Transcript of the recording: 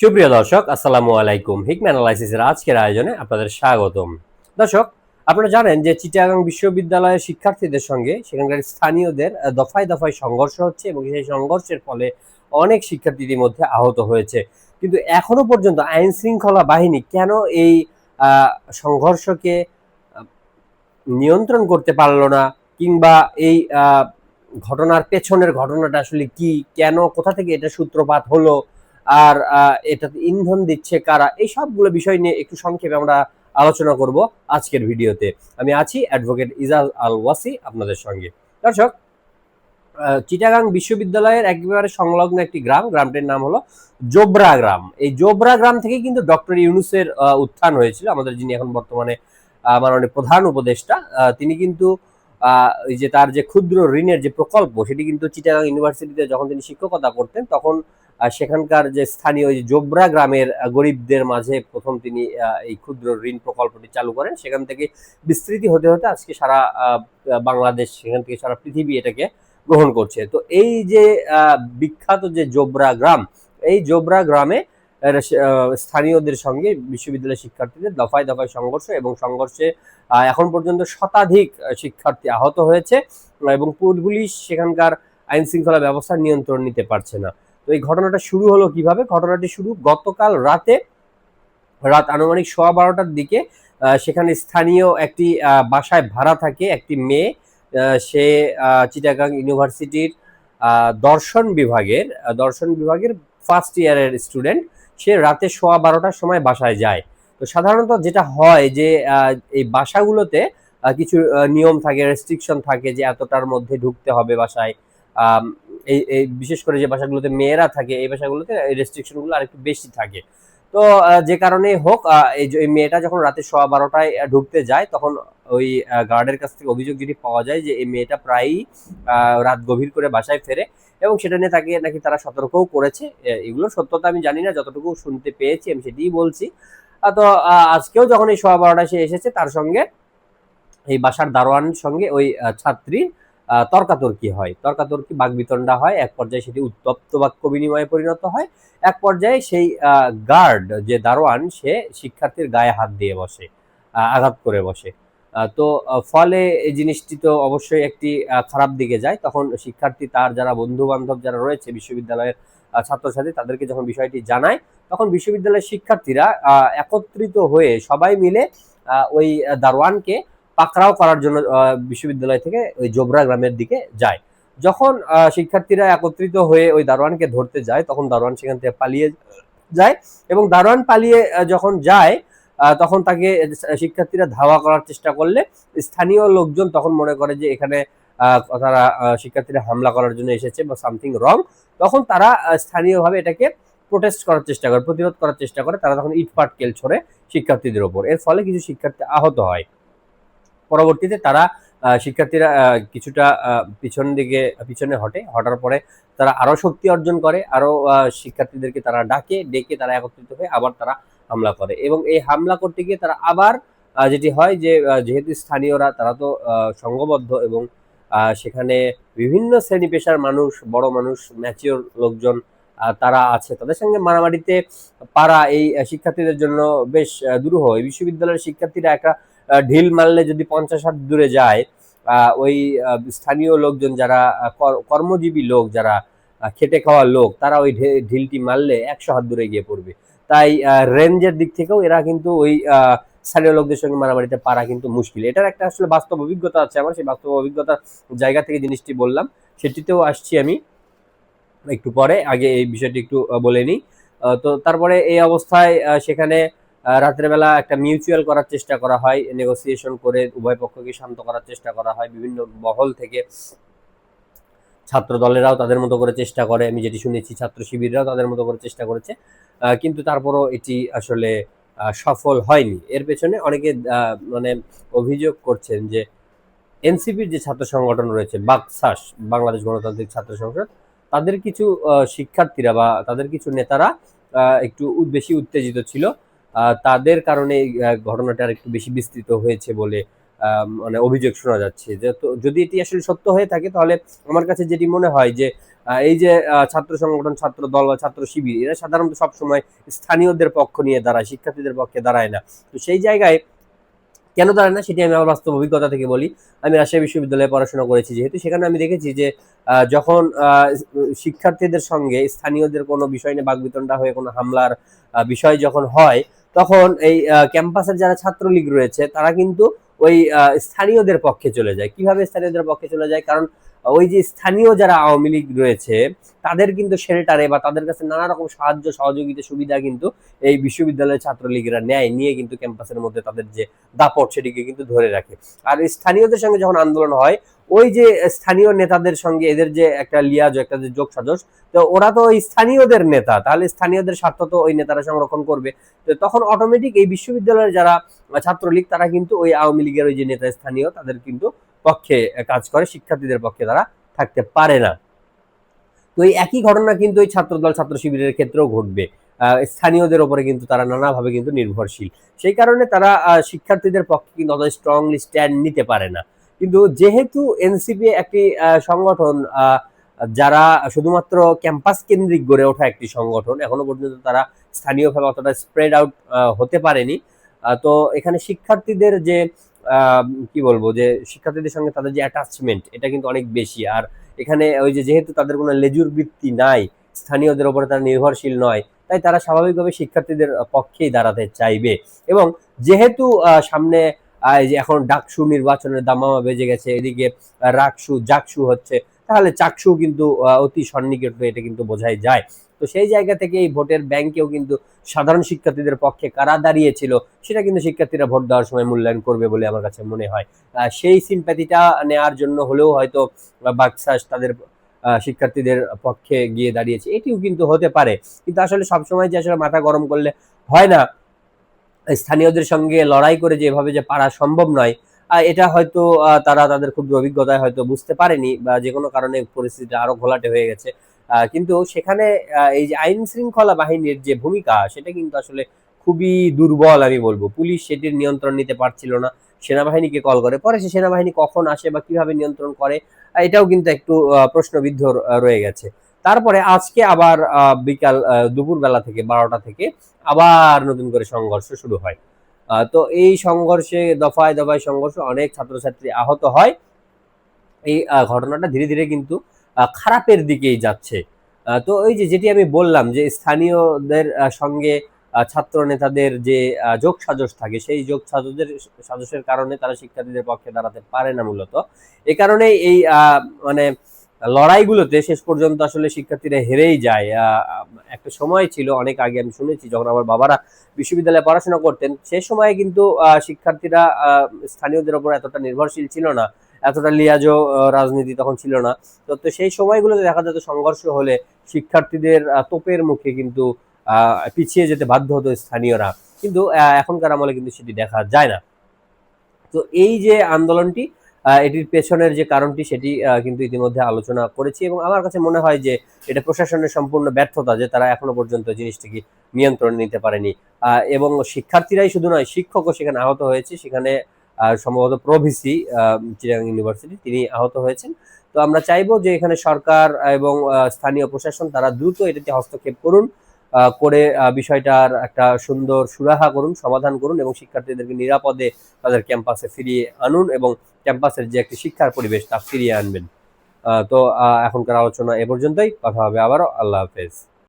সুপ্রিয় দর্শক, আসসালামু আলাইকুম। হিকম্যান অ্যানালাইসিসের আজকের আয়োজনে আপনাদের স্বাগতম। দর্শক, আপনারা জানেন যে চিটাগাং বিশ্ববিদ্যালয়ের শিক্ষার্থীদের সঙ্গে সেখানকার স্থানীয়দের দফায় দফায় সংঘর্ষ হচ্ছে এবং সেই সংঘর্ষের ফলে অনেক শিক্ষার্থীদের মধ্যে আহত হয়েছে। কিন্তু এখনও পর্যন্ত আইন শৃঙ্খলা বাহিনী কেন এই সংঘর্ষকে নিয়ন্ত্রণ করতে পারল না কিংবা এই ঘটনার পেছনের ঘটনাটা আসলে কি, কেন, কোথা থেকে এটা সূত্রপাত হলো আর এটাতে ইন্ধন দিচ্ছে কারা? এই সবগুলো বিষয় নিয়ে একটু সংক্ষেপে আমরা আলোচনা করব আজকের ভিডিওতে। আমি আছি অ্যাডভোকেট ইজাজ আল ওয়াসি আপনাদের সঙ্গে। দর্শক চিটাগাং বিশ্ববিদ্যালয়ের একেবারে সংলগ্ন একটি গ্রাম, গ্রামটির নাম হলো জোবরা গ্রাম। এই জোবরা গ্রাম থেকে কিন্তু ডক্টর ইউনুসের উত্থান হয়েছিল। আমাদের যিনি এখন বর্তমানে মাননীয় প্রধান উপদেষ্টা তিনি কিন্তু যে তার যে ক্ষুদ্র ঋণের যে প্রকল্প, সেটি কিন্তু চিটাগাং ইউনিভার্সিটিতে যখন তিনি শিক্ষকতা করতেন, তখন সেখানকার যে স্থানীয় জোবরা গ্রামের গরিবদের মাঝে প্রথম তিনি এই ক্ষুদ্র ঋণ প্রকল্পটি চালু করেন। সেখান থেকে বিস্তৃতি হতে হতে আজকে সারা বাংলাদেশ, সেখান থেকে সারা পৃথিবী এটাকে গ্রহণ করছে। তো এই যে বিখ্যাত যে জোবরা গ্রাম, এই জোবরা গ্রামে স্থানীয়দের সঙ্গে বিশ্ববিদ্যালয়ের শিক্ষার্থীদের দফায় দফায় সংঘর্ষ এবং সংঘর্ষে এখন পর্যন্ত শতাধিক শিক্ষার্থী আহত হয়েছে এবং পুলিশ সেখানকার আইন শৃঙ্খলা ব্যবস্থা নিয়ন্ত্রণ নিতে পারছে না। তো এই ঘটনাটা শুরু হলো কীভাবে? ঘটনাটি শুরু গতকাল রাতে, রাত আনুমানিক সোয়া বারোটার দিকে সেখানে স্থানীয় একটি বাসায় ভাড়া থাকে একটি মেয়ে সে চিটাগাং ইউনিভার্সিটির দর্শন বিভাগের দর্শন বিভাগের ফার্স্ট ইয়ারের স্টুডেন্ট সে রাতে সোয়া বারোটার সময় বাসায় যায়। তো সাধারণত যেটা হয় যে এই বাসাগুলোতে কিছু নিয়ম থাকে রেস্ট্রিকশন থাকে যে এতটার মধ্যে ঢুকতে হবে বাসায়। এই এই বিশেষ করে যে বাসাগুলোতে মেয়েরা থাকে, এই এই রেস্ট্রিকশনগুলো আরেকটু বেশি থাকে। তো যে কারণে হোক এই মেয়েটা যখন রাতে সোয়া বারোটায় ঢুকতে যায়, তখন ওই গার্ডের কাছ থেকে অভিযোগ যদি পাওয়া যায় যে এই মেয়েটা প্রায়ই রাত গভীর করে বাসায় ফেরে এবং সেটা নিয়ে তাকে নাকি তারা সতর্কও করেছে এগুলো সত্যতা আমি জানি না, যতটুকু শুনতে পেয়েছি, আমি সেটিই বলছি। তো আজকেও যখন এই সোয়া বারোটায় সে এসেছে, তার সঙ্গে এই বাসার দারোয়ানের সঙ্গে ওই ছাত্রীর তর্কাতর্কি হয়। তর্কাতর্কি বাক বাগবিতণ্ডা হয়, এক পর্যায়ে সেটি উত্তপ্ত বাক্য বিনিময়ে পরিণত হয়, এক পর্যায়ে সেই গার্ড যে দারোয়ান, সে শিক্ষার্থীর গায়ে হাত দিয়ে বসে আঘাত করে বসে। তো ফলে এই জিনিসটি তো অবশ্যই একটি খারাপ দিকে যায়। তখন শিক্ষার্থী, তার যারা বন্ধু বান্ধব যারা রয়েছে, বিশ্ববিদ্যালয়ের ছাত্রছাত্রী, তাদেরকে যখন বিষয়টি জানায়, তখন বিশ্ববিদ্যালয়ের শিক্ষার্থীরা একত্রিত হয়ে সবাই মিলে ওই দারোয়ানকে পাকড়াও করার জন্য বিশ্ববিদ্যালয় থেকে ওই জোবরা গ্রামের দিকে যায়। যখন শিক্ষার্থীরা একত্রিত হয়ে ওই দারোয়ানকে ধরতে যায়, তখন দারোয়ান সেখান থেকে পালিয়ে যায় এবং দারোয়ান পালিয়ে যখন যায় তখন তাকে শিক্ষার্থীরা ধাওয়া করার চেষ্টা করলে স্থানীয় লোকজন তখন মনে করে যে এখানে তারা শিক্ষার্থীরা হামলা করার জন্য এসেছে বা সামথিং রং। তখন তারা স্থানীয়ভাবে এটাকে প্রোটেস্ট করার চেষ্টা করে, প্রতিরোধ করার চেষ্টা করে। তারা তখন ইটপাট কেল ছড়ে শিক্ষার্থীদের ওপর। এর ফলে কিছু শিক্ষার্থী আহত হয়। পরবর্তীতে তারা শিক্ষার্থীরা কিছুটা পিছন দিকে পিছনে হটে। হটার পরে তারা আরও শক্তি অর্জন করে আরও আহ, শিক্ষার্থীদেরকে তারা ডাকে ডেকে তারা একত্রিত হয়ে আবার তারা হামলা করে। এবং এই হামলা করতে গিয়ে তারা আবার যেটি হয় যে যেহেতু স্থানীয়রা তারা তো সংঘবদ্ধ এবং সেখানে বিভিন্ন শ্রেণি পেশার মানুষ বড় মানুষ ম্যাচিওর লোকজন তারা আছে। তাদের সঙ্গে মারামারিতে পারা এই শিক্ষার্থীদের জন্য বেশ দুরূহ। এই বিশ্ববিদ্যালয়ের শিক্ষার্থীরা একটা ঢিল মারলে যদি পঞ্চাশ হাত দূরে যায় ওই স্থানীয় লোকজন যারা কর- কর্মজীবী লোক যারা খেটে খাওয়া লোক, তারা ওই ঢিলটি মারলে একশো হাত দূরে গিয়ে পড়বে। তাই রেঞ্জের দিক থেকেও এরা কিন্তু ওই স্থানীয় লোকদের সঙ্গে মারামারিতে পারা কিন্তু মুশকিল। এটার একটা আসলে বাস্তব অভিজ্ঞতা আছে আমার, সেই বাস্তব অভিজ্ঞতার জায়গা থেকে জিনিসটি বললাম। সেটিতেও আসছি আমি। একটু পরে, আগে এই বিষয়টি একটু বলে নিই। তো তারপরে এই অবস্থায় সেখানে আহ, রাত্রের বেলা একটা মিউচুয়াল করার চেষ্টা করা হয় নেগোসিয়েশন করে উভয় পক্ষকে শান্ত করার চেষ্টা করা হয় বিভিন্ন মহল থেকে ছাত্র দলেরাও তাদের মতো করে চেষ্টা করে আমি যেটি শুনেছি ছাত্র শিবিররাও তাদের মতো করে চেষ্টা করেছে কিন্তু তারপরও এটি আসলে সফল হয়নি। এর পেছনে অনেকে মানে অভিযোগ করছেন যে এনসিপির যে ছাত্র সংগঠন রয়েছে বাকসাস বাংলাদেশ গণতান্ত্রিক ছাত্র সংসদ তাদের কিছু শিক্ষার্থীরা বা তাদের কিছু নেতারা একটু বেশি উত্তেজিত ছিল। তাদের কারণে ঘটনাটা একটু বেশি বিস্তৃত হয়েছে বলে মানে অভিযোগ শোনা যাচ্ছে। যে যদি এটি আসলে সত্য হয়ে থাকে, তাহলে আমার কাছে যেটি মনে হয় যে এই যে ছাত্র সংগঠন, ছাত্র দল বা ছাত্র শিবির, এরা সাধারণত সবসময় স্থানীয়দের পক্ষ নিয়ে দাঁড়ায়, শিক্ষার্থীদের পক্ষে দাঁড়ায় না। তো সেই জায়গায় কেন দাঁড়ায় না, সেটি আমি আমার বাস্তব অভিজ্ঞতা থেকে বলি। আমি রাজশাহী বিশ্ববিদ্যালয়ে পড়াশোনা করেছি, যেহেতু সেখানে আমি দেখেছি যে যখন শিক্ষার্থীদের সঙ্গে স্থানীয়দের কোনো বিষয় নিয়ে বাগবিতণ্ডা হয়ে কোনো হামলার বিষয় যখন হয় তখন এই ক্যাম্পাসের যারা ছাত্রলীগ রয়েছে, তারা কিন্তু ওই স্থানীয়দের পক্ষে চলে যায়। কীভাবে স্থানীয়দের পক্ষে চলে যায়? কারণ ওই যে স্থানীয় যারা আওয়ামী লীগ রয়েছে, তাদের কিন্তু শেল্টারে বা তাদের কাছে নানা রকম সাহায্য, সহযোগিতা, সুবিধা কিন্তু এই বিশ্ববিদ্যালয়ের ছাত্রলীগেরা নেয়, নিয়ে কিন্তু ক্যাম্পাসের মধ্যে তাদের যে দাপট সেটিকে কিন্তু ধরে রাখে। আর স্থানীয়দের সঙ্গে যখন আন্দোলন হয়, ওই যে স্থানীয় নেতাদের সঙ্গে এদের যে একটা লিয়াজ, একটা যে যোগ সাজস তো ওরা তো ওই স্থানীয়দের নেতা, তাহলে স্থানীয়দের স্বার্থ তো ওই নেতারা সংরক্ষণ করবে। তো তখন অটোমেটিক এই বিশ্ববিদ্যালয়ের যারা ছাত্রলীগ, তারা কিন্তু ওই আওয়ামী লীগের ওই যে নেতা স্থানীয়, তাদের কিন্তু পক্ষে কাজ করে, শিক্ষার্থীদের পক্ষে তারা থাকতে পারে না। তো এই একই ঘটনা কিন্তু ওই ছাত্রদল, ছাত্র শিবিরের ক্ষেত্রেও ঘটবে। স্থানীয়দের ওপরে কিন্তু তারা নানাভাবে কিন্তু নির্ভরশীল। সেই কারণে তারা শিক্ষার্থীদের পক্ষে কিন্তু অত স্ট্রংলি স্ট্যান্ড নিতে পারে না। কিন্তু যেহেতু এনসিপি একটি সংগঠন যারা শুধুমাত্র ক্যাম্পাস কেন্দ্রিক গড়ে ওঠা একটি সংগঠন, এখনও পর্যন্ত তারা স্থানীয়ভাবে অতটা স্প্রেড আউট হতে পারেনি। তো এখানে শিক্ষার্থীদের যে কি বলব, যে শিক্ষার্থীদের সঙ্গে তাদের যে অ্যাটাচমেন্ট এটা কিন্তু অনেক বেশি। আর এখানে ওই যে যেহেতু তাদের কোনো লেজুর বৃত্তি নাই, স্থানীয়দের উপরে তারা নির্ভরশীল নয়, তাই তারা স্বাভাবিকভাবে শিক্ষার্থীদের পক্ষেই দাঁড়াতে চাইবে। এবং যেহেতু সামনে যে এখন ডাকসু নির্বাচনের দামামা বেজে গেছে, এদিকে রাকসু, জাকসু হচ্ছে, তাহলে চাকসু কিন্তু অতি সন্নিকট এটা কিন্তু বোঝাই যায়। তো সেই জায়গা থেকে এই ভোটের ব্যাংকেও কিন্তু সাধারণ শিক্ষার্থীদের পক্ষে কারা দাঁড়িয়েছিল, সেটা কিন্তু শিক্ষার্থীরা ভোট দেওয়ার সময় মূল্যায়ন করবে বলে আমার কাছে মনে হয়। সেই সিম্প্যাথিটা নেওয়ার জন্য হলেও হয়তো বাকশাস তাদের শিক্ষার্থীদের পক্ষে গিয়ে দাঁড়িয়েছে। এটিও কিন্তু হতে পারে। কিন্তু আসলে সবসময় যে আসলে মাথা গরম করলে হয় না। স্থানীয়দের সঙ্গে লড়াই করে যেভাবে যে পারা সম্ভব নয় এটা হয়তো তারা তাদের ক্ষুদ্র অভিজ্ঞতায় হয়তো বুঝতে পারেনি বা যে কোনো কারণে পরিস্থিতিটা আরও ঘোলাটে হয়ে গেছে। কিন্তু সেখানে এই যে আইন শৃঙ্খলা বাহিনীর যে ভূমিকা, সেটা কিন্তু আসলে খুবই দুর্বল আমি বলব। পুলিশ সেটির নিয়ন্ত্রণ নিতে পারছিল না, সেনাবাহিনীকে কল করে। পরে সে সেনাবাহিনী কখন আসে বা কীভাবে নিয়ন্ত্রণ করে, এটাও কিন্তু একটু প্রশ্নবিদ্ধ রয়ে গেছে। তারপরে আজকে আবার বিকাল দুপুর বেলা থেকে, বারোটা থেকে আবার নতুন করে সংঘর্ষ শুরু হয়। তো এই সংঘর্ষে, দফায় দফায় সংঘর্ষ, অনেক ছাত্রছাত্রী আহত হয়। এই ঘটনাটা ধীরে ধীরে কিন্তু খারাপের দিকেই যাচ্ছে। তো ওই যে যেটি আমি বললাম যে স্থানীয়দের সঙ্গে ছাত্র নেতাদের যে যোগ সাজস থাকে, সেই যোগ সাজসের সাজসের কারণে তারা শিক্ষার্থীদের পক্ষে দাঁড়াতে পারে না মূলত। এ কারণে এই মানে লড়াইগুলোতে শেষ পর্যন্ত আসলে শিক্ষার্থীরা হেরেই যায়। একটা সময় ছিল, অনেক আগে আমি শুনেছি, যখন আমার বাবারা বিশ্ববিদ্যালয়ে পড়াশোনা করতেন, সে সময়ে কিন্তু শিক্ষার্থীরা স্থানীয়দের উপর এতটা নির্ভরশীল ছিল না। এতটা লিয়াজো রাজনীতি তখন ছিল না। তো তো সেই সময়গুলোতে দেখা যেত সংঘর্ষ হলে শিক্ষার্থীদের তোপের মুখে কিন্তু পিছিয়ে যেতে বাধ্য হতো স্থানীয়রা। কিন্তু এখনকার আমলে কিন্তু সেটি দেখা যায় না। তো এই যে আন্দোলনটি এটির পেছনের যে কারণটি সেটি কিন্তু ইতিমধ্যে আলোচনা করেছি এবং আমার কাছে মনে হয় যে এটা প্রশাসনের সম্পূর্ণ ব্যর্থতা যে তারা এখনও পর্যন্ত জিনিসটিকে নিয়ন্ত্রণে নিতে পারেনি। এবং শিক্ষার্থীরাই শুধু নয়, শিক্ষকও সেখানে আহত হয়েছে। সেখানে সম্ভবত প্রভিসি চিরাং ইউনিভার্সিটি, তিনি আহত হয়েছেন। তো আমরা চাইব যে এখানে সরকার এবং স্থানীয় প্রশাসন তারা দ্রুত এটাতে হস্তক্ষেপ করুন করে বিষয়টার একটা সুন্দর সুরাহা করুন, সমাধান করুন এবং শিক্ষার্থীদেরকে নিরাপদে তাদের ক্যাম্পাসে ফিরিয়ে আনুন এবং ক্যাম্পাসের যে একটি শিক্ষার পরিবেশ তা ফিরিয়ে আনবেন। তো এখনকার আলোচনা এ পর্যন্তই। কথা হবে আবারও। আল্লাহ হাফেজ।